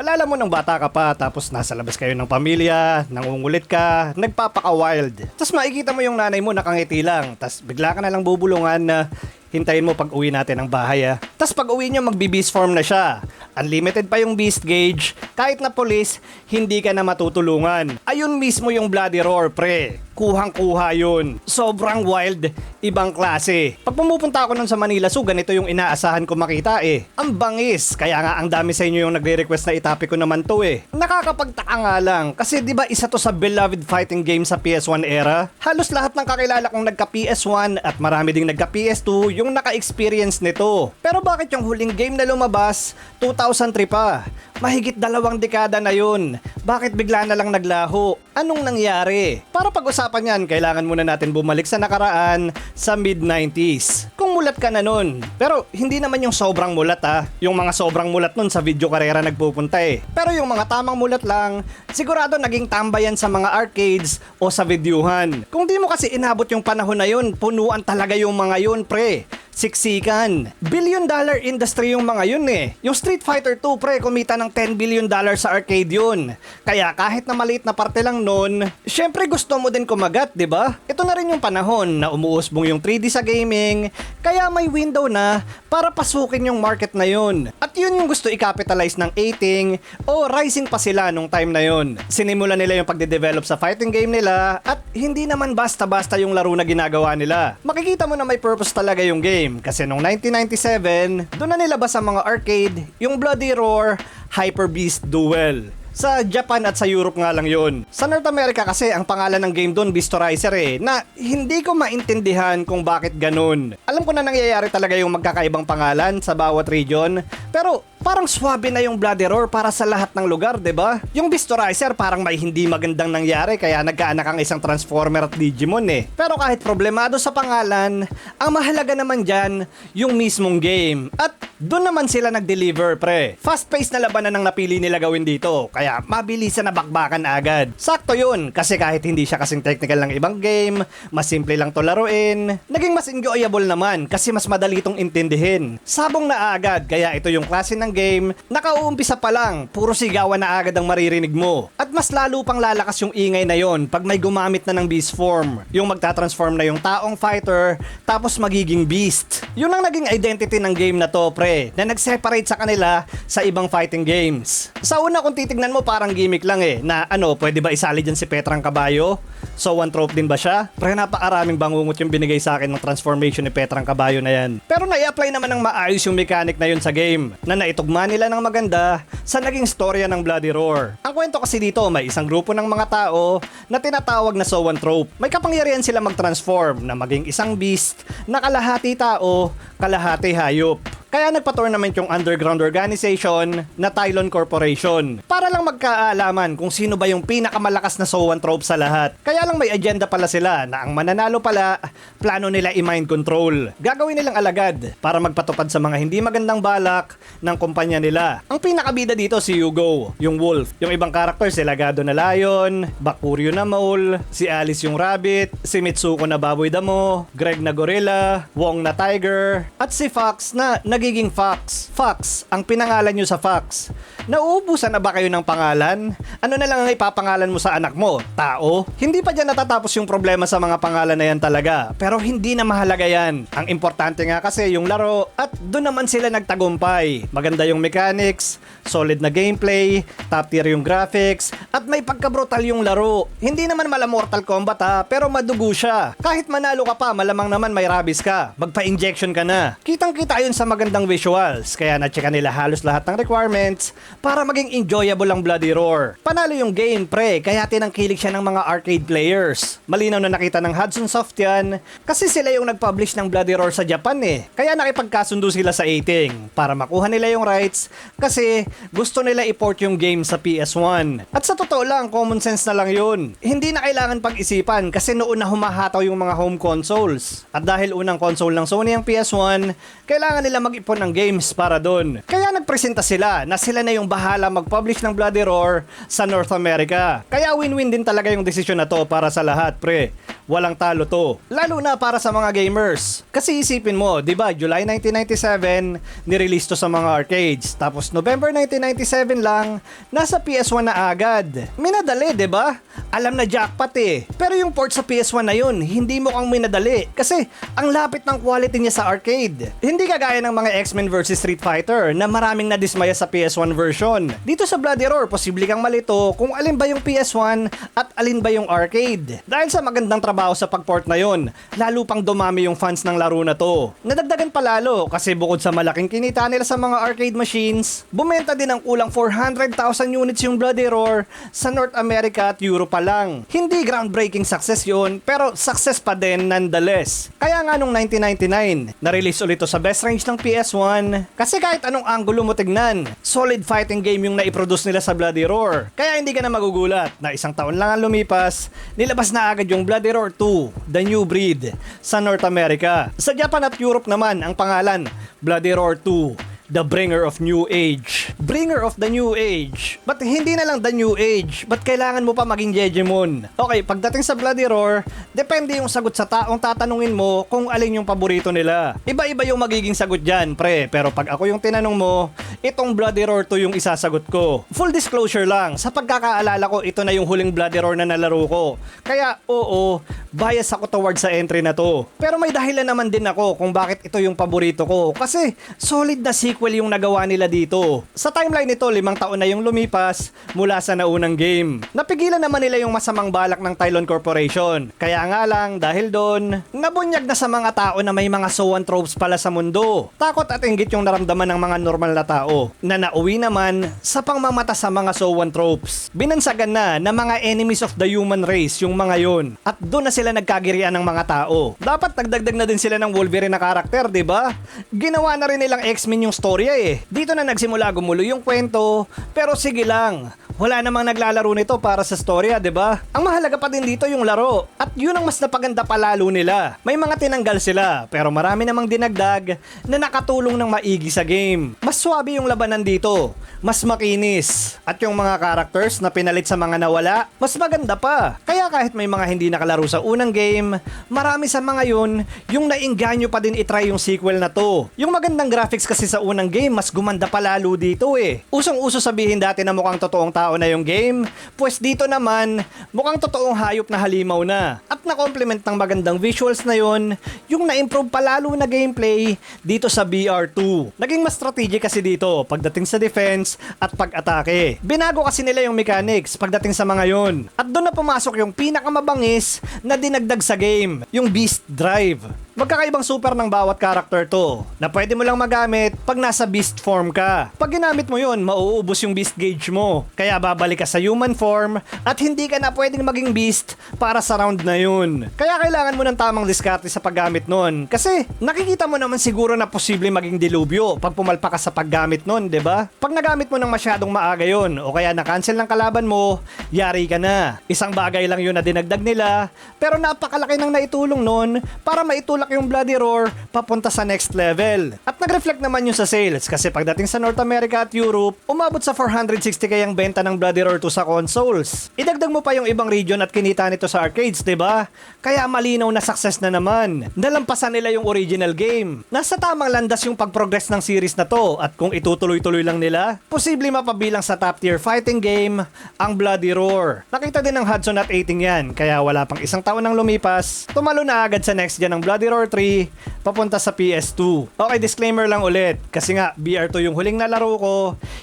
Alala mo nung bata ka pa, tapos nasa labas kayo ng pamilya, nangungulit ka, nagpapaka-wild. Tapos makikita mo yung nanay mo nakangiti lang, tapos bigla ka na lang bubulungan na hintayin mo pag uwi natin ng bahay ah. Tapos pag uwi nyo, magbi-beast form na siya. Unlimited pa yung beast gauge. Kahit na police, hindi ka na matutulungan. Ayun mismo yung bloody roar, pre. Kuhang-kuha yun. Sobrang wild, ibang klase. Pag pumupunta ako nun sa Manila, so ganito yung inaasahan ko makita eh. Ang bangis. Kaya nga ang dami sa inyo yung nagre-request na itapi ko naman to eh. Nakakapagtaka nga lang. Kasi di ba isa to sa beloved fighting game sa PS1 era? Halos lahat ng kakilala kong nagka-PS1 at marami ding nagka-PS2 yung naka-experience nito. Pero bakit yung huling game na lumabas, 2003 pa? Mahigit dalawang dekada na yun. Bakit bigla na lang naglaho? Anong nangyari? Para pag-usapan yan, kailangan muna natin bumalik sa nakaraan sa mid-90s. Kung mulat ka na nun. Pero hindi naman yung sobrang mulat ha. Yung mga sobrang mulat nun sa video karera nagpupunta eh. Pero yung mga tamang mulat lang, sigurado naging tambayan sa mga arcades o sa videohan. Kung di mo kasi inabot yung panahon na yun, punuan talaga yung mga yun pre siksikan. Billion dollar industry yung mga yun eh. Yung Street Fighter 2 pre, kumita ng 10 billion dollar sa arcade yun. Kaya kahit na maliit na parte lang nun, syempre gusto mo din kumagat, di ba? Ito na rin yung panahon na umuusbong yung 3D sa gaming, kaya may window na para pasukin yung market na yun. At yun yung gusto i-capitalize ng 18 o rising pa sila nung time na yun. Sinimula nila yung pagde-develop sa fighting game nila at hindi naman basta-basta yung laro na ginagawa nila. Makikita mo na may purpose talaga yung game kasi nung 1997, doon na nilabas sa mga arcade yung Bloody Roar Hyper Beast Duel. Sa Japan at sa Europe nga lang yun. Sa North America kasi ang pangalan ng game doon Beastorizer eh, na hindi ko maintindihan kung bakit ganun. Alam ko na nangyayari talaga yung magkakaibang pangalan sa bawat region, pero parang swabe na yung Bloody Roar para sa lahat ng lugar, 'di ba? Yung Beastorizer parang may hindi magandang nangyari kaya nagkaanak ang isang Transformer at Digimon eh. Pero kahit problemado sa pangalan, ang mahalaga naman dyan, yung mismong game. At doon naman sila nag-deliver, pre. Fast-paced na labanan ang napili nila gawin dito, kaya mabilisan na bakbakan agad. Sakto yun, kasi kahit hindi siya kasing technical ng ibang game, mas simple lang to laruin, naging mas enjoyable naman kasi mas madali itong intindihin. Sabong na agad, kaya ito yung klase ng game, nakauumpisa pa lang, puro sigawan na agad ang maririnig mo. At mas lalo pang lalakas yung ingay na yon pag may gumamit na ng beast form. Yung magta-transform na yung taong fighter, tapos magiging beast. Yun ang naging identity ng game na to, pre, na nag-separate sa kanila sa ibang fighting games. Sa una kung titignan mo parang gimmick lang eh, na ano, pwede ba isali dyan si Petrang Kabayo? So one trope din ba siya? Pre, napakaraming bangungot yung binigay sa akin ng transformation ni Petrang Kabayo na yan. Pero nai-apply naman ng maayos yung mechanic na yun sa game, na naitugma nila ng maganda sa naging storya ng Bloody Roar. Ang kwento kasi dito, may isang grupo ng mga tao na tinatawag na Sowan Trope. May kapangyarihan sila mag-transform na maging isang beast na kalahati tao, kalahati hayop. Kaya nagpa-tournament yung underground organization na Tylon Corporation para lang magkaalaman kung sino ba yung pinakamalakas na Sowan trope sa lahat. Kaya lang may agenda pala sila na ang mananalo pala, plano nila i-mind control. Gagawin nilang alagad para magpatupad sa mga hindi magandang balak ng kumpanya nila. Ang pinakabida dito si Hugo, yung wolf. Yung ibang characters si Lagado na lion, Bakuryo na mole, si Alice yung rabbit, si Mitsuko na baboy damo, Greg na gorilla, Wong na tiger, at si Fox na nagiging Fox. Fox, ang pinangalan nyo sa Fox. Nauubusan na ba kayo ng pangalan? Ano na lang ang ipapangalan mo sa anak mo? Tao? Hindi pa dyan natatapos yung problema sa mga pangalan na yan talaga. Pero hindi na mahalaga yan. Ang importante nga kasi yung laro at doon naman sila nagtagumpay. Maganda yung mechanics, solid na gameplay, top tier yung graphics, at may pagka-brutal yung laro. Hindi naman mala Mortal Kombat ha, pero madugo siya. Kahit manalo ka pa, malamang naman may rabies ka. Magpa-injection ka na. Kitang-kita yun sa magandang visuals, kaya na-checka nila halos lahat ng requirements para maging enjoyable ang Bloody Roar. Panalo yung game, pre, kaya tinangkilik siya ng mga arcade players. Malinaw na nakita ng Hudson Soft yan, kasi sila yung nag-publish ng Bloody Roar sa Japan eh. Kaya nakipagkasundo sila sa 18 para makuha nila yung rights kasi gusto nila i-port yung game sa PS1. At sa totoo lang, common sense na lang yun. Hindi na kailangan pag-isipan kasi noon na humahataw yung mga home consoles. At dahil unang console ng Sony ang PS1, kailangan nila mag-ipon ng games para doon. Kaya nagpresenta sila na sila na yung bahala mag-publish ng Bloody Roar sa North America. Kaya win-win din talaga yung desisyon na to para sa lahat, pre. Walang talo to. Lalo na para sa mga gamers. Kasi isipin mo, di ba, July 1997, nirelease to sa mga arcades. Tapos November 1997 lang, nasa PS1 na agad. Minadali, di ba? Alam na jackpot eh. Pero yung port sa PS1 na yun, hindi mo kang minadali. Kasi ang lapit ng quality niya sa arcade. Hindi kagaya ng mga X-Men vs Street Fighter na maraming nadismaya sa PS1 version. Dito sa Bloody Roar, posible kang malito kung alin ba yung PS1 at alin ba yung arcade. Dahil sa magandang trabaho sa pagport na yon, lalo pang dumami yung fans ng laro na to. Nadagdagan pa lalo kasi bukod sa malaking kinita nila sa mga arcade machines, bumenta din ng kulang 400,000 units yung Bloody Roar sa North America at Europe pa lang. Hindi groundbreaking success yon pero success pa din nonetheless. Kaya nga nung 1999, na-release ulit to sa best range ng PS1 kasi kahit anong angulo mo tignan, solid fighting game yung naiproduce nila sa Bloody Roar. Kaya hindi ka na magugulat na isang taon lang ang lumipas, nilabas na agad yung Bloody Roar 2, The New Breed, sa North America. Sa Japan at Europe naman, ang pangalan, Bloody Roar 2, The Bringer of New Age. Bringer of the New Age. But hindi na lang the New Age. But kailangan mo pa maging Jejemon. Okay, pagdating sa Bloody Roar, depende yung sagot sa taong tatanungin mo kung alin yung paborito nila. Iba-iba yung magiging sagot dyan, pre. Pero pag ako yung tinanong mo, itong Bloody Roar to yung isasagot ko. Full disclosure lang, sa pagkakaalala ko, ito na yung huling Bloody Roar na nalaro ko. Kaya, oo, bias ako towards sa entry na to. Pero may dahilan naman din ako kung bakit ito yung paborito ko. Kasi, solid na sequel yung nagawa nila dito. Sa timeline nito, limang taon na yung lumipas mula sa naunang game. Napigilan naman nila yung masamang balak ng Tylon Corporation. Kaya nga lang, dahil doon, nabunyag na sa mga tao na may mga Soan tropes pala sa mundo. Takot at inggit yung naramdaman ng mga normal na tao, na nauwi naman sa pangmamata sa mga Soan tropes. Binansagan na na mga enemies of the human race yung mga yun. At doon na sila nagkagirian ng mga tao. Dapat nagdagdag na din sila ng Wolverine na karakter, di ba? Ginawa na rin nilang X-Men yung storya eh. Dito na nagsimula gumulo yung kwento, pero sige lang. Wala namang naglalaro nito para sa storya, 'di ba? Ang mahalaga pa din dito yung laro. At 'yun ang mas napaganda pa lalo nila. May mga tinanggal sila, pero marami namang dinagdag na nakatulong ng maigi sa game. Mas swabe yung labanan dito, mas makinis. At yung mga characters na pinalit sa mga nawala, mas maganda pa. Kaya kahit may mga hindi nakalaro sa unang game, marami sa mga yun yung nainganyo pa din itry yung sequel na to. Yung magandang graphics kasi sa unang game, mas gumanda pa lalo dito eh. Usong-uso sabihin dati na mukhang totoong tao na yung game, pues dito naman, mukhang totoong hayop na halimaw na. At na-complement ng magandang visuals na yun, yung na-improve pa lalo na gameplay dito sa BR2. Naging mas strategic kasi dito pagdating sa defense at pag-atake. Binago kasi nila yung mechanics pagdating sa mga yun. At doon na pumasok yung pinakamabangis na dinagdag sa game, yung Beast Drive. Magkakaibang super ng bawat character to na pwede mo lang magamit pag nasa beast form ka. Pag ginamit mo yun, mauubos yung beast gauge mo. Kaya babalik ka sa human form at hindi ka na pwedeng maging beast para sa round na yun. Kaya kailangan mo ng tamang diskarte sa paggamit nun. Kasi nakikita mo naman siguro na posible maging dilubyo pag pumalpa ka sa paggamit nun, ba? Pag nagamit mo ng masyadong maaga yun o kaya na-cancel ng kalaban mo, yari ka na. Isang bagay lang yun na dinagdag nila pero napakalaki ng naitulong nun para maitulak yung Bloody Roar papunta sa next level. At nag-reflect naman yun sa sales kasi pagdating sa North America at Europe, umabot sa 460 kayang benta ng Bloody Roar 2 sa consoles. Idagdag mo pa yung ibang region at kinita nito sa arcades, 'di ba? Kaya malinaw na success na naman. Nalampasan nila yung original game. Nasa tamang landas yung pag-progress ng series na to at kung itutuloy-tuloy lang nila, posible mapabilang sa top tier fighting game ang Bloody Roar. Nakita din ng Hudson at 18 yan, kaya wala pang isang taon nang lumipas, tumalo na agad sa next gen ng Bloody Roar 3 papunta sa PS2. Okay, disclaimer lang ulit. Kasi nga, BR2 yung huling nalaro ko.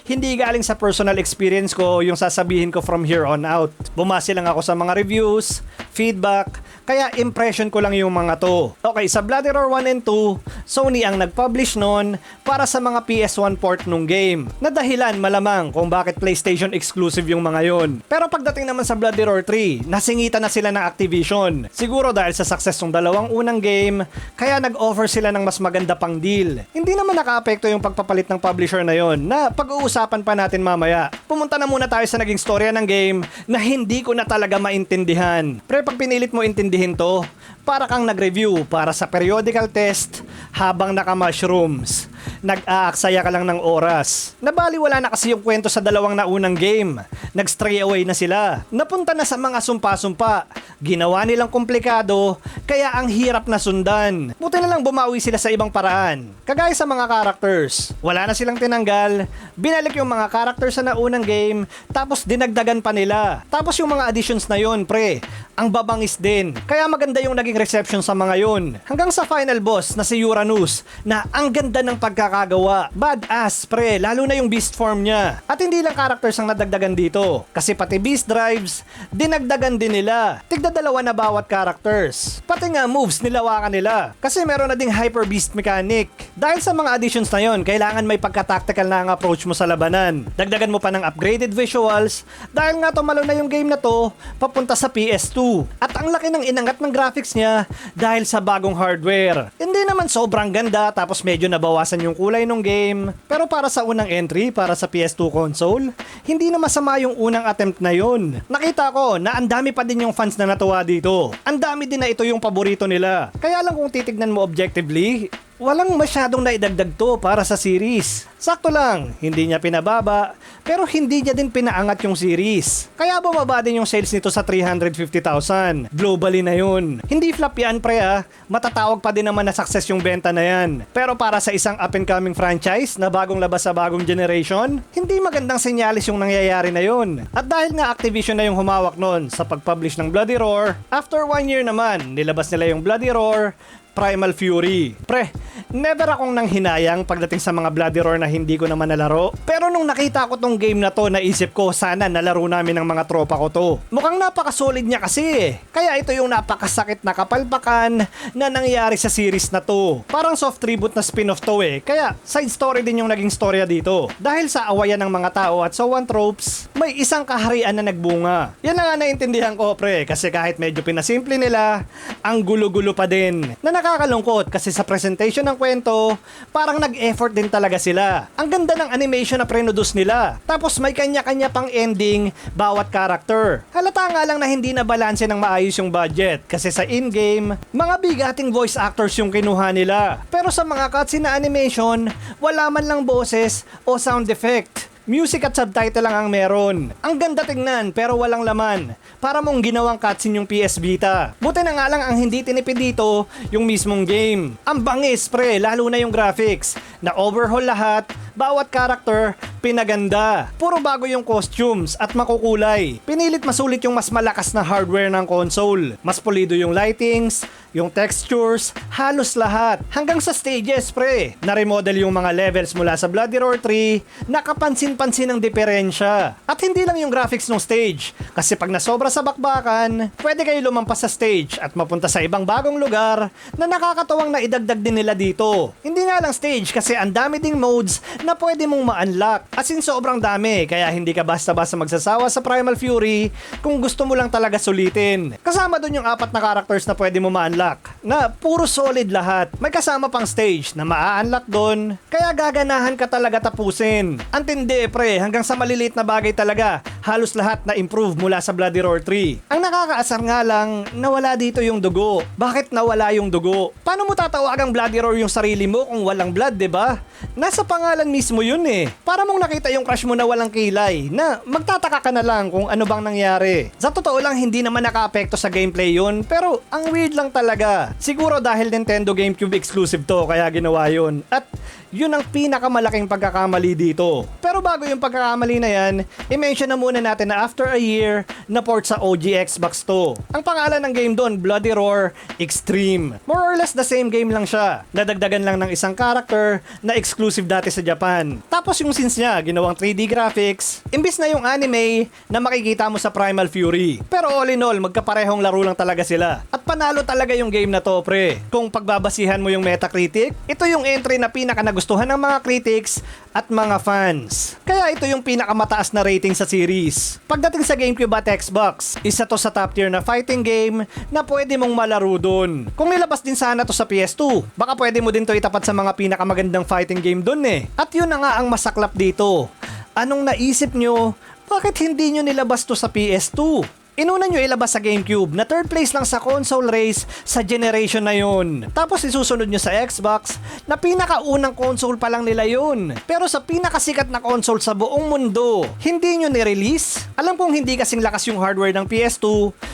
Hindi galing sa personal experience ko yung sasabihin ko from here on out. Bumase lang ako sa mga reviews, feedback, kaya impression ko lang yung mga to. Okay, sa Bloody Roar 1 and 2, Sony ang nag-publish nun para sa mga PS1 port nung game. Na dahilan malamang kung bakit PlayStation exclusive yung mga yon. Pero pagdating naman sa Bloody Roar 3, nasingitan na sila ng Activision. Siguro dahil sa success ng dalawang unang game game, kaya nag-offer sila ng mas maganda pang deal. Hindi naman nakaapekto yung pagpapalit ng publisher na yon na pag-uusapan pa natin mamaya. Pumunta na muna tayo sa naging storya ng game na hindi ko na talaga maintindihan. Pre, pag pinilit mo intindihin to, para kang nag-review para sa periodical test habang naka-mushrooms. Nag-aaksaya ka lang ng oras. Nabaliwala na kasi yung kwento sa dalawang naunang game. Nag-stray away na sila. Napunta na sa mga sumpa-sumpa. Ginawa nilang komplikado, kaya ang hirap na sundan. Buti na lang bumawi sila sa ibang paraan. Kagaya sa mga characters. Wala na silang tinanggal, binalik yung mga characters sa naunang game, tapos dinagdagan pa nila. Tapos yung mga additions na yon pre, ang babangis din. Kaya maganda yung naging reception sa mga yon. Hanggang sa final boss na si Uranus, na ang ganda ng pagkakagawa. Badass pre, lalo na yung beast form niya. At hindi lang characters ang nadagdagan dito. Kasi pati beast drives, dinagdagan din nila. Tigda dalawa na bawat characters. Pati nga moves nilawakan nila. Kasi meron na ding hyper beast mechanic. Dahil sa mga additions na yon, kailangan may pagka-tactical na ang approach mo sa labanan. Dagdagan mo pa ng upgraded visuals. Dahil nga tumalo na yung game na to, papunta sa PS2. At ang laki ng inangat ng graphics niya dahil sa bagong hardware. Hindi naman sobrang ganda tapos medyo nabawasan yung kulay ng game. Pero para sa unang entry, para sa PS2 console, hindi na masama yung unang attempt na yun. Nakita ko na ang dami pa din yung fans na natuwa dito. Ang dami din na ito yung paborito nila. Kaya lang kung titignan mo objectively, walang masyadong naidagdag to para sa series. Sakto lang, hindi niya pinababa, pero hindi niya din pinaangat yung series. Kaya bumaba din yung sales nito sa 350,000. Globally na yun. Hindi flop yan pre ah, matatawag pa din naman na success yung benta na yan. Pero para sa isang up and coming franchise na bagong labas sa bagong generation, hindi magandang senyalis yung nangyayari na yun. At dahil nga Activision na yung humawak nun sa pag-publish ng Bloody Roar, after one year naman, nilabas nila yung Bloody Roar, Primal Fury. Pre, never akong nang hinayang pagdating sa mga Bloody Roar na hindi ko naman nalaro. Pero nung nakita ko tong game na to, naisip ko sana nalaro namin ng mga tropa ko to. Mukhang napaka-solid niya kasi eh. Kaya ito yung napakasakit na kapalpakan na nangyari sa series na to. Parang soft reboot na spin-off to eh. Kaya side story din yung naging storya dito. Dahil sa awayan ng mga tao at so on tropes, may isang kaharian na nagbunga. Yan na nga naintindihan ko pre kasi kahit medyo pinasimple nila, ang gulo-gulo pa din. Na nakakalungkot kasi sa presentation ng kwento, parang nag-effort din talaga sila. Ang ganda ng animation na pre-produce nila. Tapos may kanya-kanya pang ending bawat character. Halata nga lang na hindi na balanse ng maayos yung budget kasi sa in-game, mga bigating voice actors yung kinuha nila. Pero sa mga cutscene na animation, wala man lang boses o sound effect. Music at subtitle lang ang meron. Ang ganda tingnan pero walang laman. Para mong ginawang cutscene yung PS Vita. Buti na nga lang ang hindi tinipid dito yung mismong game. Ang bangis pre, lalo na yung graphics. Na overhaul lahat, bawat character, pinaganda. Puro bago yung costumes at makukulay. Pinilit masulit yung mas malakas na hardware ng console. Mas pulido yung lightings, yung textures, halos lahat. Hanggang sa stages, pre. Na-remodel yung mga levels mula sa Bloody Roar 3, nakapansin-pansin ang diferensya. At hindi lang yung graphics ng stage. Kasi pag nasobra sa bakbakan, pwede kayo lumampas sa stage at mapunta sa ibang bagong lugar na nakakatuwang na idagdag din nila dito. Hindi nga lang stage kasi ang dami ding modes na pwede mong ma-unlock. As in sobrang dami, kaya hindi ka basta-basta magsasawa sa Primal Fury kung gusto mo lang talaga sulitin. Kasama dun yung apat na characters na pwede mo ma-unlock, na puro solid lahat. May kasama pang stage na ma-unlock dun, kaya gaganahan ka talaga tapusin. Antindi pre, hanggang sa maliliit na bagay talaga, halos lahat na improve mula sa Bloody Roar 3. Ang nakakaasar nga lang, nawala dito yung dugo. Bakit nawala yung dugo? Paano mo tatawagang Bloody Roar yung sarili mo kung walang blood, ba? Nasa pangalan mismo yun eh. Para mong nakita yung crush mo na walang kilay, na magtataka ka na lang kung ano bang nangyari. Sa totoo lang, hindi naman nakaapekto sa gameplay yun, pero ang weird lang talaga. Siguro dahil Nintendo GameCube exclusive to, kaya ginawa yun. At yun ang pinakamalaking pagkakamali dito. Pero bago yung pagkakamali na yan, i-mention na muna natin na after a year, na port sa OG Xbox to. Ang pangalan ng game doon, Bloody Roar Extreme. More or less the same game lang siya. Nadagdagan lang ng isang character na exclusive dati sa Japan. Tapos yung scenes niya, ginawang 3D graphics, imbis na yung anime na makikita mo sa Primal Fury. Pero all in all, magkaparehong laro lang talaga sila. At panalo talaga yung game na to, pre. Kung pagbabasihan mo yung Metacritic, ito yung entry na pinaka nagustuhan ng mga critics at mga fans. Kaya ito yung pinakamataas na rating sa series. Pagdating sa GameCube at Xbox, isa to sa top tier na fighting game na pwede mong malaro dun. Kung nilabas din sana to sa PS2, baka pwede mo din to itapat sa mga pinakamagandang fighting game dun eh. At yun na nga ang masaklap dito. Anong naisip nyo? Bakit hindi nyo nilabas to sa PS2? Inuna nyo ilabas sa GameCube na third place lang sa console race sa generation na yun. Tapos isusunod nyo sa Xbox na pinakaunang console pa lang nila yun. Pero sa pinakasikat na console sa buong mundo, hindi nyo nirelease? Alam kong hindi kasing lakas yung hardware ng PS2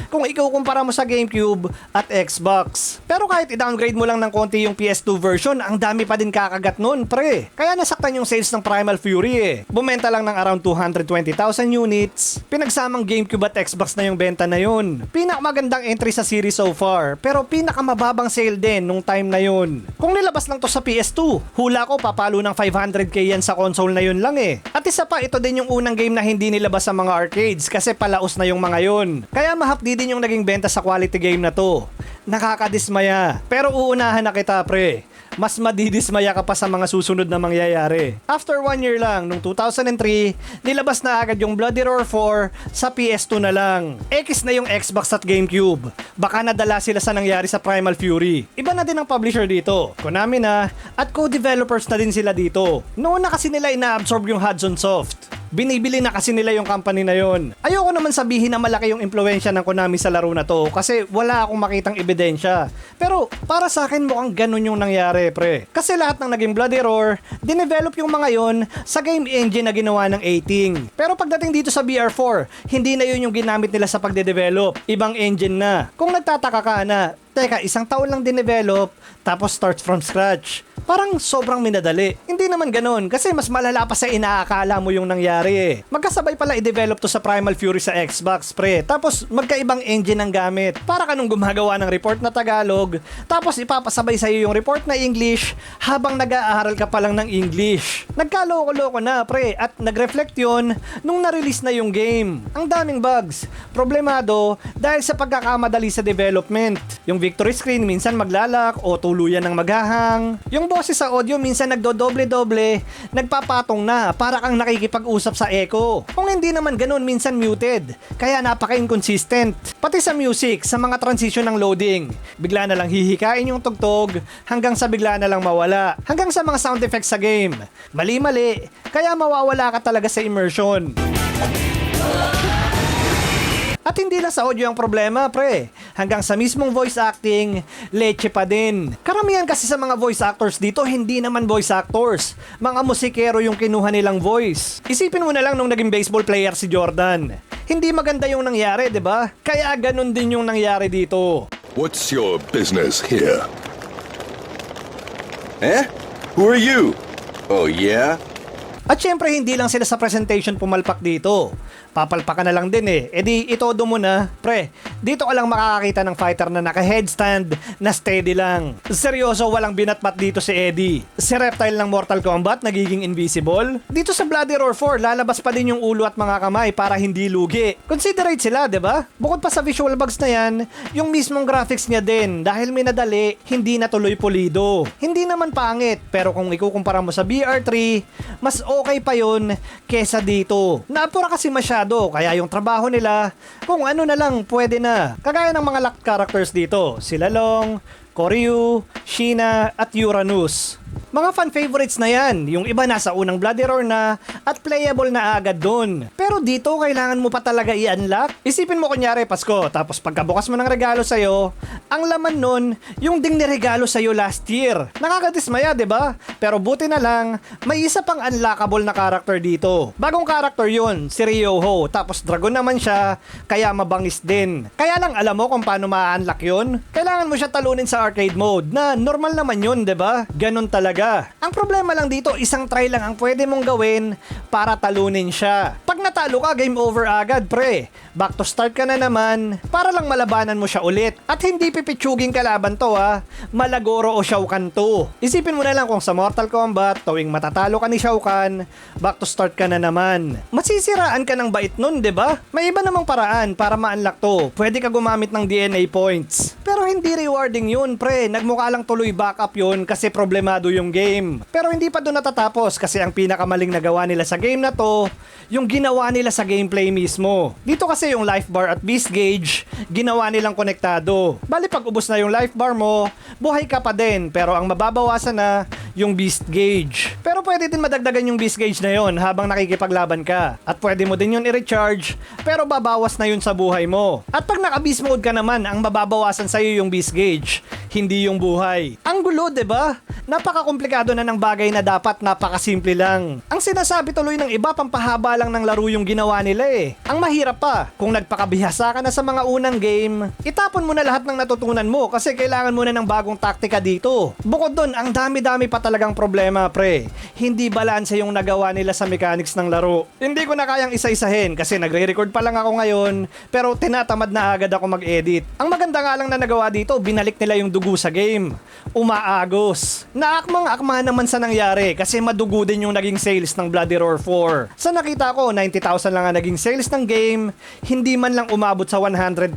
kung ikaw kumpara mo sa GameCube at Xbox. Pero kahit i-downgrade mo lang ng konti yung PS2 version, ang dami pa din kakagat nun, pre. Kaya nasaktan yung sales ng Primal Fury eh. Bumenta lang ng around 220,000 units. Pinagsamang GameCube at Xbox na yung benta na yun. Pinakamagandang entry sa series so far, pero pinakamababang sale din nung time na yun. Kung nilabas lang to sa PS2, hula ko papalo ng 500k yan sa console na yun lang eh. At isa pa, ito din yung unang game na hindi nilabas sa mga arcades kasi palaos na yung mga yun. Kaya mahapdi din yung naging benta sa quality game na to. Nakakadismaya. Pero uunahan na kita pre mas madidismaya ka pa sa mga susunod na mangyayari. After one year lang, nung 2003, nilabas na agad yung Bloody Roar 4 sa PS2 na lang. X na yung Xbox at GameCube. Baka nadala sila sa nangyari sa Primal Fury. Iba na din ang publisher dito. Konami na, at co-developers na din sila dito. Noon na kasi nila ina-absorb yung Hudson Soft binibili na kasi nila yung company na yon. Ayoko naman sabihin na malaki yung impluensya ng Konami sa laro na to kasi wala akong makitang ebidensya. Pero para sa akin mukhang ganun yung nangyari pre. Kasi lahat ng naging Bloody Roar, dinevelop yung mga yon sa game engine na ginawa ng 18. Pero pagdating dito sa BR4, hindi na yun yung ginamit nila sa pagde-develop. Ibang engine na. Kung nagtataka ka na, teka, isang taon lang dinevelop, tapos starts from scratch. Parang sobrang minadali. Hindi naman ganun kasi mas malala pa sa inaakala mo yung nangyari eh. Magkasabay pala i-develop to sa Primal Fury sa Xbox pre. Tapos magkaibang engine ang gamit. Para ka nung gumagawa ng report na Tagalog, tapos ipapasabay sa iyo yung report na English habang nag-aaral ka pa lang ng English. Nagkaloko-loko na pre at nag-reflect yon nung na-release na yung game. Ang daming bugs. Problemado dahil sa pagkakamadali sa development. Yung victory screen minsan maglalak o tuluyan ng maghahang. Yung boses sa audio minsan nagdodoble-doble, nagpapatong na para kang nakikipag-usap sa echo. Kung hindi naman ganun, minsan muted. Kaya napaka-inconsistent. Pati sa music, sa mga transition ng loading, bigla na lang hihikain yung tugtog hanggang sa bigla na lang mawala. Hanggang sa mga sound effects sa game. Mali-mali, kaya mawawala ka talaga sa immersion. At hindi lang sa audio ang problema, pre. Hanggang sa mismong voice acting, leche pa din. Karamihan kasi sa mga voice actors dito, hindi naman voice actors. Mga musikero yung kinuha nilang voice. Isipin mo na lang nung naging baseball player si Jordan. Hindi maganda yung nangyari, di ba? Kaya ganun din yung nangyari dito. What's your business here? Eh? Who are you? Oh, yeah? At syempre hindi lang sila sa presentation pumalpak dito. Papalpakan na lang din eh. E di itodo mo na, pre. Dito ka lang makakakita ng fighter na naka-headstand na steady lang. Seryoso walang binatbat dito si Eddie. Si Reptile ng Mortal Kombat nagiging invisible. Dito sa Bloody Roar 4 lalabas pa din yung ulo at mga kamay para hindi lugi. Considerate sila, ba? Bukod pa sa visual bugs na yan, yung mismong graphics niya din dahil minadali, hindi na tuloy pulido. Hindi naman pangit, pero kung ikukumpara mo sa BR3, mas okay pa yon kesa dito. Naapura kasi masyado, kaya yung trabaho nila, kung ano na lang pwede na. Kagaya ng mga locked characters dito, sila Long, Koryu, Shina, at Uranus. Mga fan favorites na yan. Yung iba nasa unang Bloody Roar na at playable na agad dun. Pero dito kailangan mo pa talaga i-unlock. Isipin mo kunyari Pasko tapos pagkabukas mo ng regalo sa'yo, ang laman nun yung ding niregalo sa'yo last year. Nakakatismaya, 'di ba? Pero buti na lang, may isa pang unlockable na character dito. Bagong character yun, si Ryoho. Tapos dragon naman siya, kaya mabangis din. Kaya lang alam mo kung paano ma-unlock yun? Kailangan mo siya talunin sa arcade mode na normal naman yun, ba? Ganon talaga. Ang problema lang dito, isang try lang ang pwede mong gawin para talunin siya. Pag natalo ka, game over agad, pre. Back to start ka na naman para lang malabanan mo siya ulit. At hindi pipitsuging kalaban to ha, Malagoro o Shao Kahn to. Isipin mo na lang kung sa Mortal Kombat, tuwing matatalo ka ni Shao Kahn, back to start ka na naman. Masisiraan ka ng bait nun, ba? May iba namang paraan para ma-unlock to. Pwede ka gumamit ng DNA points. Pero hindi rewarding yun, pre. Nagmukha lang tuloy backup yun kasi problemado yung game. Pero hindi pa doon natatapos kasi ang pinakamaling nagawa nila sa game na to, yung ginawa nila sa gameplay mismo. Dito kasi yung life bar at beast gauge, ginawa nilang konektado. Bali pag ubos na yung life bar mo, buhay ka pa din pero ang mababawasan na yung beast gauge. Pero pwede din madagdagan yung beast gauge na yon habang nakikipaglaban ka. At pwede mo din yun i-recharge pero babawas na yun sa buhay mo. At pag naka-beast mode ka naman, ang mababawasan sa'yo yung beast gauge, hindi yung buhay. Ang gulo, 'di ba? Napaka-komplikado na ng bagay na dapat napakasimple lang. Ang sinasabi tuloy ng iba, pampahaba lang ng laro yung ginawa nila eh. Ang mahirap pa, kung nagpakabihasa ka na sa mga unang game, itapon mo na lahat ng natutunan mo kasi kailangan mo na ng bagong taktika dito. Bukod doon, ang dami-dami pa talagang problema, pre. Hindi balanse yung nagawa nila sa mechanics ng laro. Hindi ko na kayang isa-isahin kasi nagre-record pa lang ako ngayon, pero tinatamad na agad ako mag-edit. Ang maganda nga lang na nagawa dito, binalik nila yung dugo sa game. Umaagos. Naakmang-akma naman sa nangyari kasi madugo din yung naging sales ng Bloody Roar 4. Sa nakita ko, 90,000 lang ang naging sales ng game, hindi man lang umabot sa 100,000.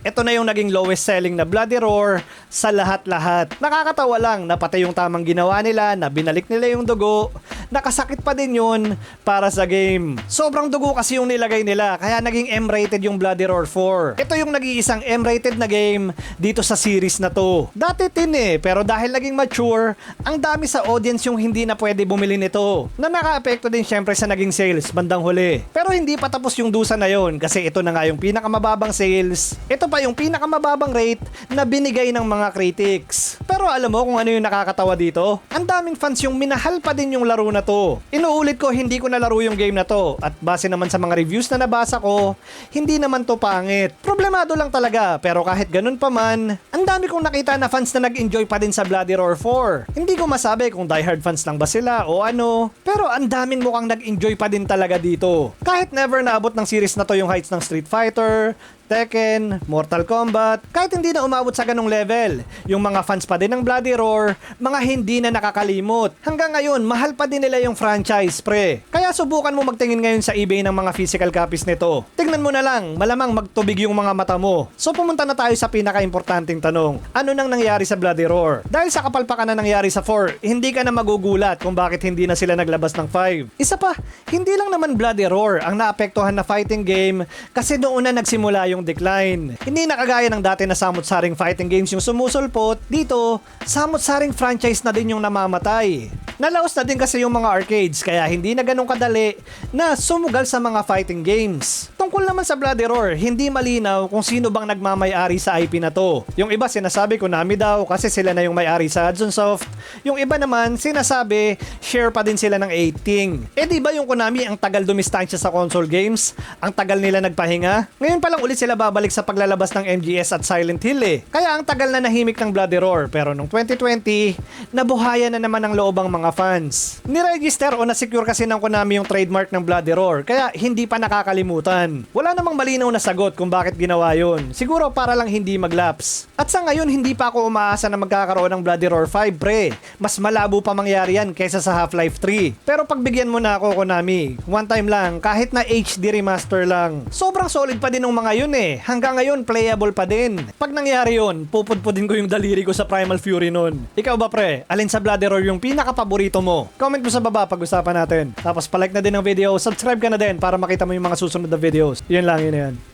Ito na yung naging lowest selling na Bloody Roar sa lahat-lahat. Nakakatawa lang na pati yung tamang ginawa nila, na binalik nila yung dugo, nakasakit pa din yun para sa game. Sobrang dugo kasi yung nilagay nila, kaya naging M-rated yung Bloody Roar 4. Ito yung nag-iisang M-rated na game dito sa series na to. Dati tin eh, pero dahil naging mature, ang dami sa audience yung hindi na pwede bumili nito. Na naka-apekto din syempre sa naging sales bandang huli. Pero hindi pa tapos yung dusa na yon kasi ito na nga yung pinakamababang sales. Ito pa yung pinakamababang rate na binigay ng mga critics. Pero alam mo kung ano yung nakakatawa dito? Ang daming fans yung minahal pa din yung laro na to. Inuulit ko, hindi ko nalaro yung game na to. At base naman sa mga reviews na nabasa ko, hindi naman to pangit. Problemado lang talaga, pero kahit ganun pa man, ang dami kong nakita na fans na nag-enjoy pa din sa Bloody Roar 4. Hindi ko masabi kung diehard fans lang ba sila o ano, pero ang daming mukhang nag-enjoy pa din talaga dito. Kahit never naabot ng series na to yung heights ng Street Fighter, Tekken, Mortal Kombat, kahit hindi na umabot sa ganong level. Yung mga fans pa din ng Bloody Roar, mga hindi na nakakalimot. Hanggang ngayon, mahal pa din nila yung franchise, pre. Kaya subukan mo magtingin ngayon sa eBay ng mga physical copies nito. Tingnan mo na lang, malamang magtubig yung mga mata mo. So pumunta na tayo sa pinaka-importanting tanong. Ano nang nangyari sa Bloody Roar? Dahil sa kapalpakan na nangyari sa 4, hindi ka na magugulat kung bakit hindi na sila naglabas ng 5. Isa pa, hindi lang naman Bloody Roar ang naapektuhan na fighting game kasi noon na nagsimula yung decline. Hindi na kagaya ng dati na samot-saring fighting games yung sumusulpot, dito, samot-saring franchise na din yung namamatay. Nalaos na din kasi yung mga arcades kaya hindi na ganun kadali na sumugal sa mga fighting games. Tungkol naman sa Bloody Roar, hindi malinaw kung sino bang nagmamay-ari sa IP na to. Yung iba sinasabi Konami daw kasi sila na yung may-ari sa Hudson Soft. Yung iba naman sinasabi share pa din sila ng 18. Eh di ba yung Konami ang tagal dumistansya sa console games? Ang tagal nila nagpahinga? Ngayon pa lang ulit sila babalik sa paglalabas ng MGS at Silent Hill eh. Kaya ang tagal na nahimik ng Bloody Roar pero nung 2020, nabuhayan na naman ang loobang mga fans. Niregister o na-secure kasi ng Konami yung trademark ng Bloody Roar kaya hindi pa nakakalimutan. Wala namang malinaw na sagot kung bakit ginawa yun. Siguro para lang hindi maglaps. At sa ngayon hindi pa ako umaasa na magkakaroon ng Bloody Roar 5 pre. Mas malabo pa mangyari yan kaysa sa Half-Life 3. Pero pagbigyan mo na ako Konami, one time lang kahit na HD remaster lang. Sobrang solid pa din ng mga yun eh. Hanggang ngayon playable pa din. Pag nangyari yun, pupudpudin ko yung daliri ko sa Primal Fury nun. Ikaw ba pre? Alin sa Bloody Roar yung pinaka-paborito mo? Comment mo sa baba pag-usapan natin. Tapos palike na din ang video, subscribe ka na din para makita mo yung mga susunod na videos. Yun lang, yun yan.